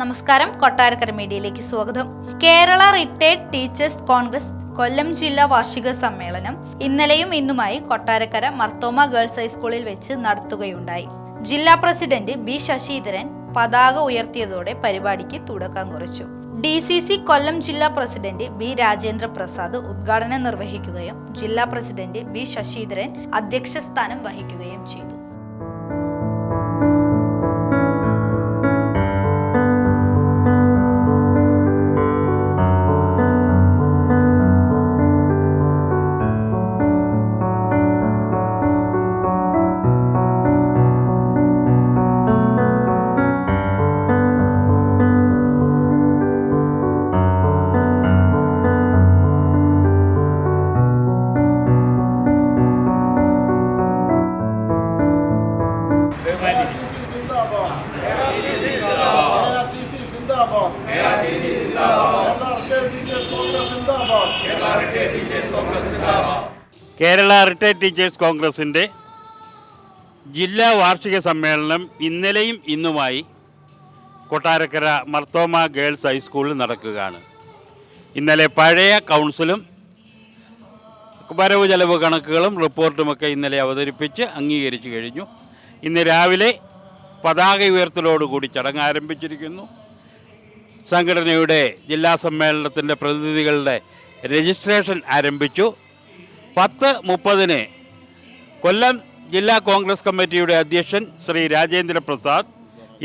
നമസ്കാരം. കൊട്ടാരക്കര മീഡിയയിലേക്ക് സ്വാഗതം. Kerala retired teachers congress Kollam ജില്ലാ വാർഷിക സമ്മേളനം ഇന്നലെയും ഇന്നുമായി കൊട്ടാരക്കര മർത്തോമ ഗേൾസ് ഹൈസ്കൂളിൽ വെച്ച് നടത്തുകയുണ്ടായി. ജില്ലാ പ്രസിഡന്റ് ബി ശശിധരൻ പതാക ഉയർത്തിയതോടെ പരിപാടിക്ക് തുടക്കം കുറിച്ചു. ഡി സി സി കൊല്ലം ജില്ലാ പ്രസിഡന്റ് ബി രാജേന്ദ്ര പ്രസാദ് ഉദ്ഘാടനം നിർവഹിക്കുകയും ജില്ലാ പ്രസിഡന്റ് ബി ശശിധരൻ അധ്യക്ഷ സ്ഥാനം വഹിക്കുകയും ചെയ്തു. കേരള റിട്ടയർഡ് ടീച്ചേഴ്സ് കോൺഗ്രസിന്റെ ജില്ലാ വാർഷിക സമ്മേളനം ഇന്നലെയും ഇന്നുമായി കൊട്ടാരക്കര മർത്തോമ ഗേൾസ് ഹൈസ്കൂളിൽ നടക്കുകയാണ്. ഇന്നലെ പഴയ കൗൺസിലും വരവ് ചെലവ് കണക്കുകളും റിപ്പോർട്ടുമൊക്കെ ഇന്നലെ അവതരിപ്പിച്ച് അംഗീകരിച്ചു കഴിഞ്ഞു. ഇന്ന് രാവിലെ പതാക ഉയർത്തലോടുകൂടി ചടങ്ങ് ആരംഭിച്ചിരിക്കുന്നു. സംഘടനയുടെ ജില്ലാ സമ്മേളനത്തിന്റെ പ്രതിനിധികളുടെ രജിസ്ട്രേഷൻ ആരംഭിച്ചു. പത്ത് മുപ്പതിന് കൊല്ലം ജില്ലാ കോൺഗ്രസ് കമ്മിറ്റിയുടെ അധ്യക്ഷൻ ശ്രീ രാജേന്ദ്ര പ്രസാദ്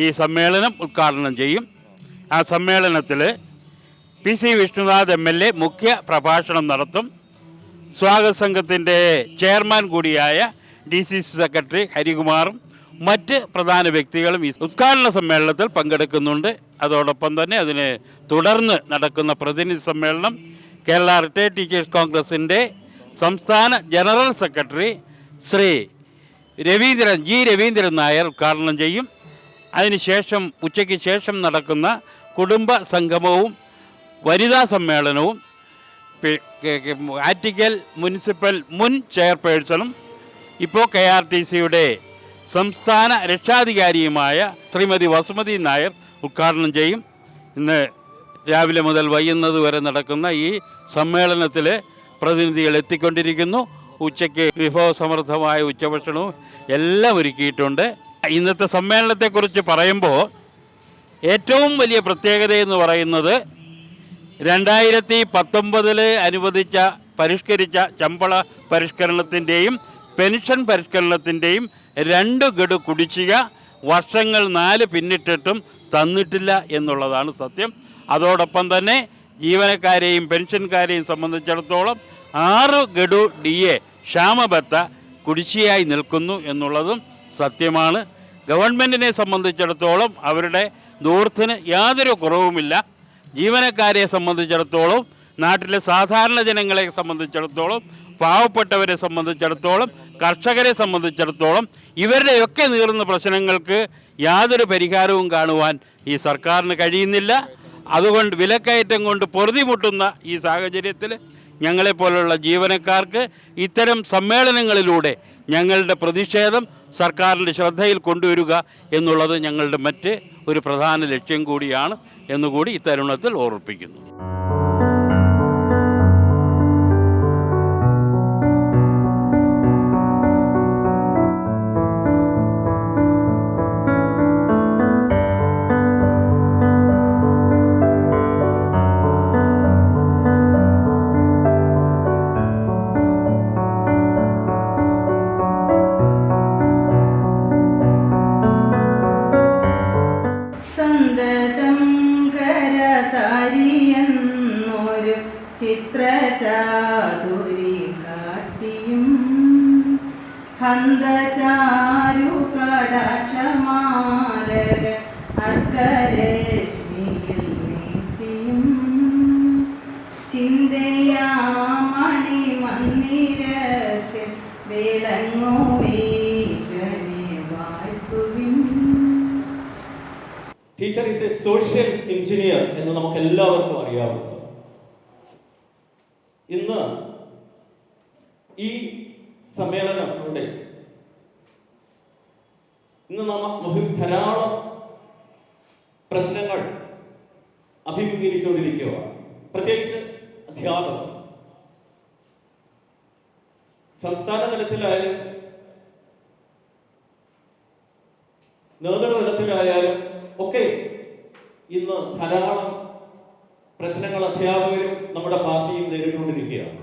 ഈ സമ്മേളനം ഉദ്ഘാടനം ചെയ്യും. ആ സമ്മേളനത്തിൽ P C Vishnunath M L A മുഖ്യ പ്രഭാഷണം നടത്തും. സ്വാഗത സംഘത്തിന്റെ ചെയർമാൻ കൂടിയായ ഡി സി സി സെക്രട്ടറി ഹരികുമാറും മറ്റ് പ്രധാന വ്യക്തികളും ഈ ഉദ്ഘാടന സമ്മേളനത്തിൽ പങ്കെടുക്കുന്നുണ്ട്. അതോടൊപ്പം തന്നെ അതിന് തുടർന്ന് നടക്കുന്ന പ്രതിനിധി സമ്മേളനം കേരള റിട്ടയർഡ് ടീച്ചേഴ്സ് കോൺഗ്രസിന്റെ സംസ്ഥാന general secretary Shri Raveendran G. Raveendran Nair ഉദ്ഘാടനം ചെയ്യും. അതിനുശേഷം ഉച്ചയ്ക്ക് ശേഷം നടക്കുന്ന കുടുംബ സംഗമവും വനിതാ സമ്മേളനവും ആറ്റിക്കൽ മുനിസിപ്പൽ മുൻ ചെയർപേഴ്സണും ഇപ്പോൾ കെ ആർ ടി സിയുടെ സംസ്ഥാന രക്ഷാധികാരിയുമായ ശ്രീമതി വസുമതി നായർ ഉദ്ഘാടനം ചെയ്യും. ഇന്ന് രാവിലെ മുതൽ വൈകുന്നത് വരെ നടക്കുന്ന ഈ സമ്മേളനത്തിൽ പ്രതിനിധികൾ എത്തിക്കൊണ്ടിരിക്കുന്നു. ഉച്ചയ്ക്ക് വിഭവസമൃദ്ധമായ ഉച്ചഭക്ഷണവും എല്ലാം ഒരുക്കിയിട്ടുണ്ട്. ഇന്നത്തെ സമ്മേളനത്തെക്കുറിച്ച് പറയുമ്പോൾ ഏറ്റവും വലിയ പ്രത്യേകത എന്ന് പറയുന്നത് രണ്ടായിരത്തി പത്തൊമ്പതിൽ അനുവദിച്ച പരിഷ്കരിച്ച ശമ്പള പരിഷ്കരണത്തിന്റെയും പെൻഷൻ പരിഷ്കരണത്തിന്റെയും രണ്ട് ഗഡു കുടിശ്ശിക വർഷങ്ങൾ നാല് പിന്നിട്ടിട്ടും തന്നിട്ടില്ല എന്നുള്ളതാണ് സത്യം. അതോടൊപ്പം തന്നെ ജീവനക്കാരെയും പെൻഷൻകാരെയും സംബന്ധിച്ചിടത്തോളം ആറ് ഗഡു ഡി എ ക്ഷാമബത്ത കുടിശ്ശിയായി നിൽക്കുന്നു എന്നുള്ളതും സത്യമാണ്. ഗവൺമെന്റിനെ സംബന്ധിച്ചിടത്തോളം അവരുടെ ദൂർത്തിന് യാതൊരു കുറവുമില്ല. ജീവനക്കാരെ സംബന്ധിച്ചിടത്തോളം നാട്ടിലെ സാധാരണ ജനങ്ങളെ സംബന്ധിച്ചിടത്തോളം പാവപ്പെട്ടവരെ സംബന്ധിച്ചിടത്തോളം കർഷകരെ സംബന്ധിച്ചിടത്തോളം ഇവരുടെയൊക്കെ നീറുന്ന പ്രശ്നങ്ങൾക്ക് യാതൊരു പരിഹാരവും കാണുവാൻ ഈ സർക്കാരിന് കഴിയുന്നില്ല. അതുകൊണ്ട് വിലക്കയറ്റം കൊണ്ട് പൊറുതിമുട്ടുന്ന ഈ സാഹചര്യത്തിൽ ഞങ്ങളെപ്പോലുള്ള ജീവനക്കാർക്ക് ഇത്തരം സമ്മേളനങ്ങളിലൂടെ ഞങ്ങളുടെ പ്രതിഷേധം സർക്കാരിന്റെ ശ്രദ്ധയിൽ കൊണ്ടുവരിക എന്നുള്ളത് ഞങ്ങളുടെ മറ്റ് ഒരു പ്രധാന ലക്ഷ്യം കൂടിയാണ് എന്നുകൂടി ഇത്തരുണത്തിൽ ഓർമ്മിപ്പിക്കുന്നു. ചിത്രചാതുരി കാട്ടിയും ഹന്തചാരു കടാക്ഷമാലക അർക്കരശ്മിയിൽ നീട്ടിയും ചിന്തയാമണി മന്ദിരത്തിൽ വിളങ്ങുമീശനെ വാഴ്ത്തുവിൻ. Teacher is a social engineer എന്ന് നമുക്ക് എല്ലാവർക്കും അറിയാവുന്നത്. ഇന്ന് ഈ സമ്മേളനത്തിലൂടെ ഇന്ന് നമ്മ നമുക്ക് ധാരാളം പ്രശ്നങ്ങൾ അഭിമുഖീകരിച്ചുകൊണ്ടിരിക്കുക പ്രത്യേകിച്ച് അധ്യാപകർ. സംസ്ഥാന തലത്തിലായാലും നേതൃതലത്തിലായാലും ഒക്കെ ഇന്ന് ധാരാളം പ്രശ്നങ്ങൾ അധ്യാപകരും നമ്മുടെ പാർട്ടിയും നേരിട്ടുകൊണ്ടിരിക്കുകയാണ്.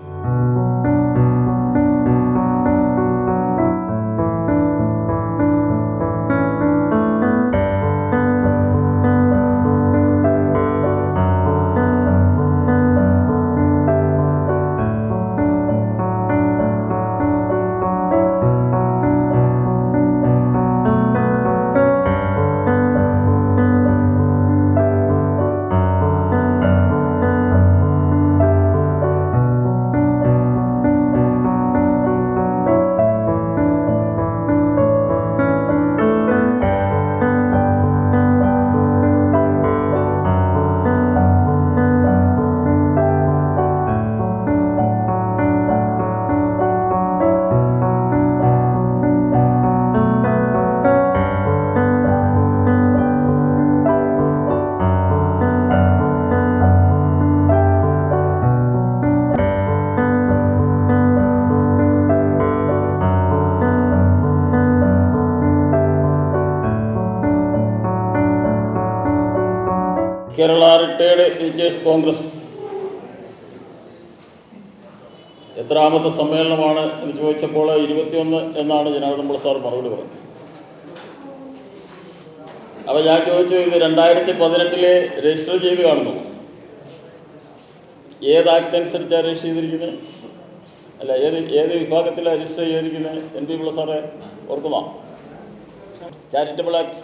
Kerala retired teachers congress. എത്രാമത്തെ സമ്മേളനമാണ് എന്ന് ചോദിച്ചപ്പോൾ ഇരുപത്തിയൊന്ന് എന്നാണ് ജനാർദ്ദൻ സാർ മറുപടി പറഞ്ഞത്. അപ്പോൾ ഞാൻ ചോദിച്ചു ഇത് രണ്ടായിരത്തി പതിനെട്ടിൽ രജിസ്റ്റർ ചെയ്ത് കാണുന്നു. ഏത് ആക്ട് അനുസരിച്ചാണ് രജിസ്റ്റർ ചെയ്തിരിക്കുന്നത്? അല്ല ഏത് ഏത് വിഭാഗത്തിലാണ് രജിസ്റ്റർ ചെയ്തിരിക്കുന്നത്? എൻ പി പിള്ള സാറെ ഓർക്കുന്ന ചാരിറ്റബിൾ ആക്ട്.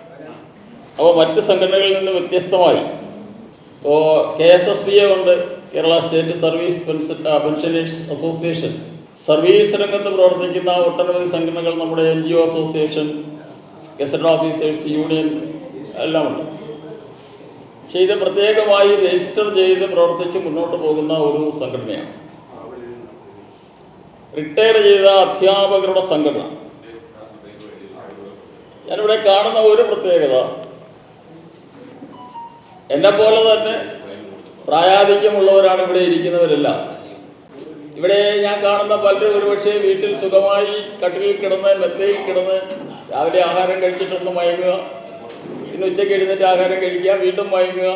അപ്പോൾ മറ്റ് സംഘടനകളിൽ നിന്ന് വ്യത്യസ്തമായി ഇപ്പോൾ K S S B A ഉണ്ട്. Kerala state service pension pensioners association. Service രംഗത്ത് പ്രവർത്തിക്കുന്ന ഒട്ടനവധി സംഘടനകൾ നമ്മുടെ N G O association gazetted officers union എല്ലാം ഉണ്ട് പക്ഷേ ഇത് പ്രത്യേകമായി രജിസ്റ്റർ ചെയ്ത് പ്രവർത്തിച്ച് മുന്നോട്ട് പോകുന്ന ഒരു സംഘടനയാണ്. റിട്ടയർ ചെയ്ത അധ്യാപകരുടെ സംഘടന. ഞാനിവിടെ കാണുന്ന ഒരു പ്രത്യേകത എന്നെ പോലെ തന്നെ പ്രായാധിക്യമുള്ളവരാണ് ഇവിടെ ഇരിക്കുന്നവരെല്ലാം. ഇവിടെ ഞാൻ കാണുന്ന പലരും ഒരുപക്ഷെ വീട്ടിൽ സുഖമായി കട്ടിലിൽ കിടന്ന് മെത്തയിൽ കിടന്ന് രാവിലെ ആഹാരം കഴിച്ചിട്ടൊന്ന് മയങ്ങുക പിന്നെ ഉച്ചയ്ക്ക് എഴുന്നേറ്റ് ആഹാരം കഴിക്കുക വീണ്ടും മയങ്ങുക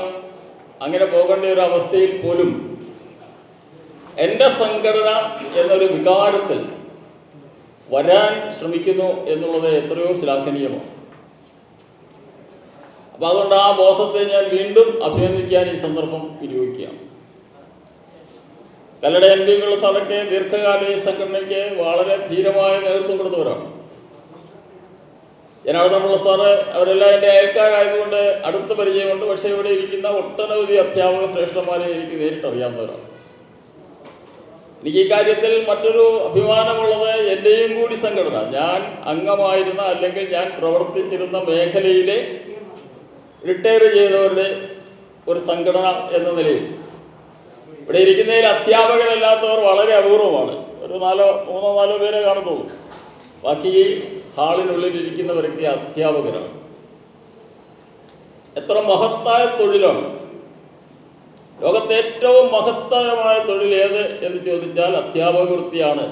അങ്ങനെ പോകേണ്ട ഒരു അവസ്ഥയിൽ പോലും എന്റെ സംഘടന എന്നൊരു വികാരത്തിൽ വരാൻ ശ്രമിക്കുന്നു എന്നുള്ളത് എത്രയോ ശ്ലാഘനീയമാണ്. അപ്പം അതുകൊണ്ട് ആ ബോധത്തെ ഞാൻ വീണ്ടും അഭിനന്ദിക്കാൻ ഈ സന്ദർഭം വിനിയോഗിക്കുകയാണ്. കല്ലട എം പി പിള്ള സാറൊക്കെ ദീർഘകാല ഈ സംഘടനയ്ക്ക് വളരെ ധീരമായ നേതൃത്വം കൊടുത്തവരാണ്. ജനാർദ്ദനുള്ള സാറ് അവരെല്ലാം എന്റെ അയൽക്കാരായതുകൊണ്ട് അടുത്ത പരിചയമുണ്ട്. പക്ഷേ ഇവിടെ ഇരിക്കുന്ന ഒട്ടനവധി അധ്യാപക ശ്രേഷ്ഠന്മാരെ എനിക്ക് നേരിട്ടറിയാവുന്നവരാണ് എനിക്ക് ഈ കാര്യത്തിൽ മറ്റൊരു അഭിമാനമുള്ളത് എന്റെയും കൂടി സംഘടന. ഞാൻ അംഗമായിരുന്ന അല്ലെങ്കിൽ ഞാൻ പ്രവർത്തിച്ചിരുന്ന മേഖലയിലെ റിട്ടയർ ചെയ്തവരുടെ ഒരു സംഘടന എന്ന നിലയിൽ. ഇവിടെ ഇരിക്കുന്നതിൽ അധ്യാപകരല്ലാത്തവർ വളരെ അപൂർവമാണ്. ഒരു നാലോ മൂന്നോ നാലോ പേരെ കാണത്തുള്ളൂ ബാക്കി ഈ ഹാളിനുള്ളിൽ ഇരിക്കുന്നവരൊക്കെ അധ്യാപകരാണ്. എത്ര മഹത്തായ തൊഴിലാണ്. ലോകത്തെ ഏറ്റവും മഹത്തരമായ തൊഴിൽ ഏത് എന്ന് ചോദിച്ചാൽ അധ്യാപക വൃത്തിയാണ്